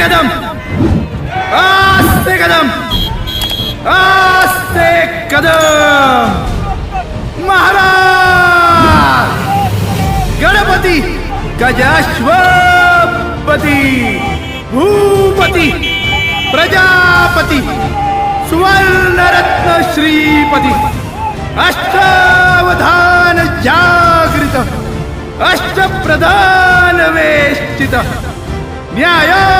कदम आस्ते कदम आस्ते कदम महाराज गणपती गजाश्वपती भूपती प्रजापती सुवर्णरत्न श्रीपती अष्टावधान जागृत अष्टप्रधान वेष्टित न्यायालंकार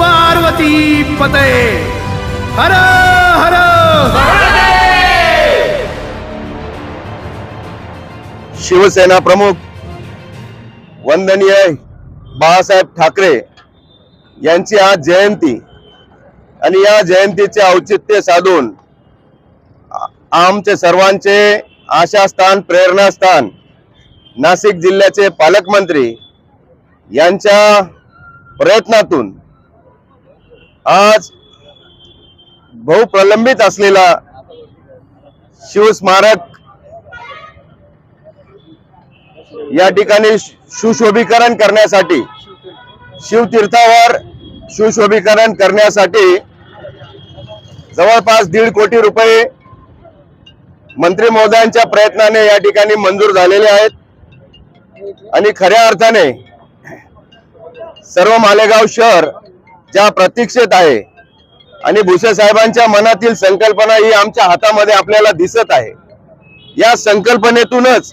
पार्वती पते हर हर। शिवसेना प्रमुख वंदनीय बाळासाहेब ठाकरे यांची आज जयंती आणि या जयंतीचे औचित्य साधून आमचे सर्वांचे आशास्थान प्रेरणास्थान नाशिक जिल्ह्याचे पालकमंत्री यांच्या प्रयत्नातून आज बहुप्रलंबित असलेला शिवस्मारक या ठिकाणी सुशोभीकरण करण्यासाठी शिवतीर्थावर सुशोभीकरण करण्यासाठी जवळपास दीड कोटी रुपये मंत्री महोदयांच्या प्रयत्नाने या ठिकाणी मंजूर झालेले आहेत. आणि खऱ्या अर्थाने सर्व मालेगाव शहर ज्या प्रतीक्षेत आहे. आणि भुसे साहेबांच्या मनातील संकल्पना ही आमच्या हातामध्ये आपल्याला दिसत आहे. या संकल्पनेतूनच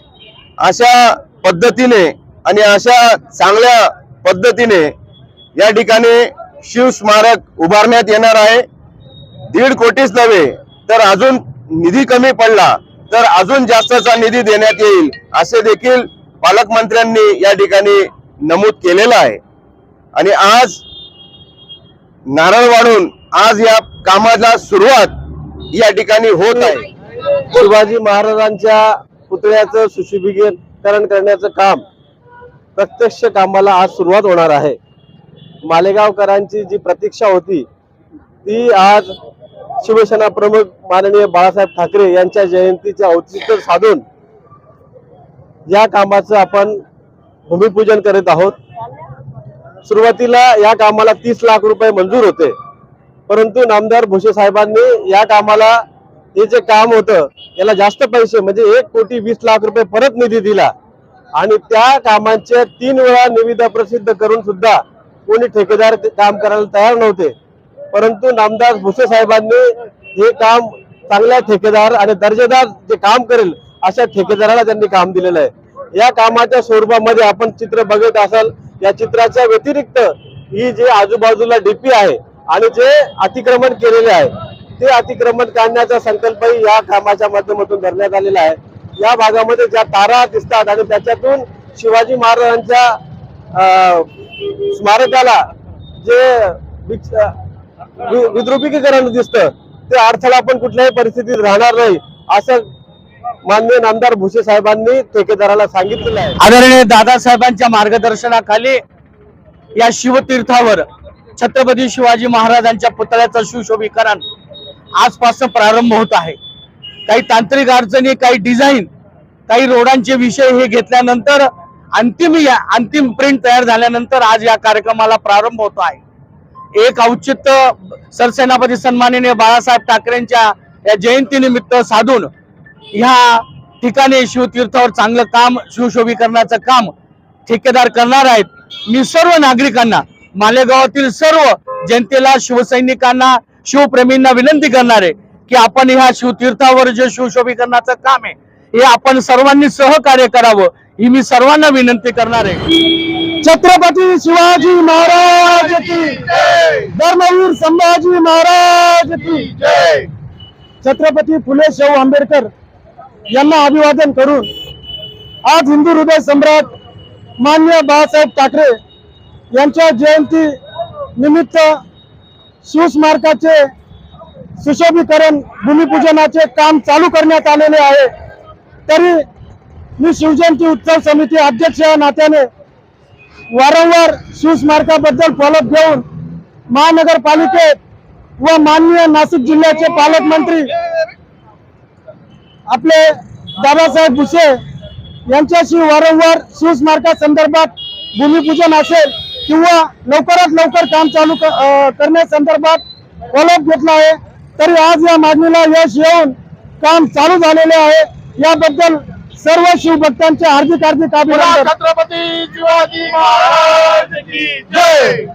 अशा पद्धतीने आणि अशा चांगल्या पद्धतीने या ठिकाणी शिवस्मारक उभारण्यात येणार आहे. दीड कोटीच नव्हे तर अजून निधी कमी पडला तर अजून जास्तचा निधी देण्यात येईल असे देखील पालकमंत्र्यांनी या ठिकाणी नमूद केलेलं आहे. आणि आज नारळ वाढून आज या कामाला सुरुवात या ठिकाणी होत आहे. शिवाजी महाराजांच्या पुतळ्याचं सुशोभीकरण करण्याचं काम प्रत्यक्ष कामाला आज सुरुवात होणार आहे. मालेगावकरांची जी प्रतीक्षा होती ती आज शिवसेना प्रमुख माननीय बाळासाहेब ठाकरे यांच्या जयंतीचे औचित्य साधून या कामाचं आपण भूमिपूजन करीत आहोत. सुरुवातीला या कामाला तीस लाख रुपये मंजूर होते. परंतु नामदार भोसे साहेबांनी या कामाला हे जे काम होतं याला जास्त पैसे म्हणजे एक कोटी वीस लाख रुपये परत निधी दिला. आणि त्या कामांचे तीन वेळा निविदा प्रसिद्ध करून सुद्धा कोणी ठेकेदार काम करायला तयार नव्हते. परंतु नामदार भुसे साहेबांनी हे काम चांगल्या ठेकेदार आणि दर्जेदार जे काम करेल अशा ठेकेदाराला त्यांनी काम दिलेलं आहे. या कामाच्या स्वरूपामध्ये आपण चित्र बघत असाल या चित्राच्या व्यतिरिक्त ही जे आजूबाजूला डीपी आहे आणि जे अतिक्रमण केलेले आहे ते अतिक्रमण काढण्याचा संकल्पही या कामाच्या माध्यमातून धरण्यात आलेला आहे. या भागामध्ये ज्या तारा दिसतात आणि त्याच्यातून शिवाजी महाराजांच्या अं, स्मारकाला जे विद्रुपीकरण दिसतं ते अडथळा पण कुठल्याही परिस्थितीत राहणार नाही असं माननीय नामदार भुसे साहेबांनी ठेकेदाराला सांगितलेलं आहे. आदरणीय दादासाहेबांच्या मार्गदर्शनाखाली या शिवतीर्थावर छत्रपती शिवाजी महाराजांच्या पुतळ्याचं सुशोभीकरण आजपासून प्रारंभ होत आहे. काही तांत्रिक अडचणी काही डिझाईन काही रोडांचे विषय हे घेतल्यानंतर अंतिम या अंतिम प्रिंट तयार झाल्यानंतर आज या कार्यक्रमाला प्रारंभ होतो आहे. एक औचित्य सरसेनापती सन्माननीय बाळासाहेब ठाकरेंच्या या जयंतीनिमित्त साधून ह्या ठिकाणी शिवतीर्थावर चांगलं काम शिवशोभीकरणाचं काम ठेकेदार करणार आहेत. मी सर्व नागरिकांना मालेगावातील सर्व जनतेला शिवसैनिकांना शिवप्रेमींना विनंती करणार आहे की आपण ह्या शिवतीर्थावर जे शिवशोभीकरणाचं काम आहे हे आपण सर्वांनी सहकार्य करावं ही मी सर्वांना विनंती करणार आहे. छत्रपती शिवाजी महाराज की धर्मवीर संभाजी महाराज की छत्रपती फुले शाहू आंबेडकर यांना अभिवादन करून आज हिंदू हृदय सम्राट मान्य बाळासाहेब ठाकरे यांच्या जयंती निमित्त शिवस्मारकाचे सुशोभीकरण भूमिपूजनाचे काम चालू करण्यात आलेले आहे. तरी मी शिवजयंती उत्सव समिती अध्यक्ष या नात्याने वारंवार शिवस्मारकाबद्दल फॉलोअप घेऊन महानगरपालिकेत व माननीय नाशिक जिल्ह्याचे पालकमंत्री आपले दादासाहेब भुसे यांच्याशी वारंवार शिवस्मारका संदर्भात भूमिपूजन असेल किंवा लवकरात लवकर काम चालू करण्यासंदर्भात फॉलोअप घेतला आहे तरी आज या मागणीला यश येऊन काम चालू झालेले आहे. याबद्दल सर्व शिवभक्तांचे हार्दिक हार्दिक अभिनंदन छत्रपती शिवाजी महाराज की जय!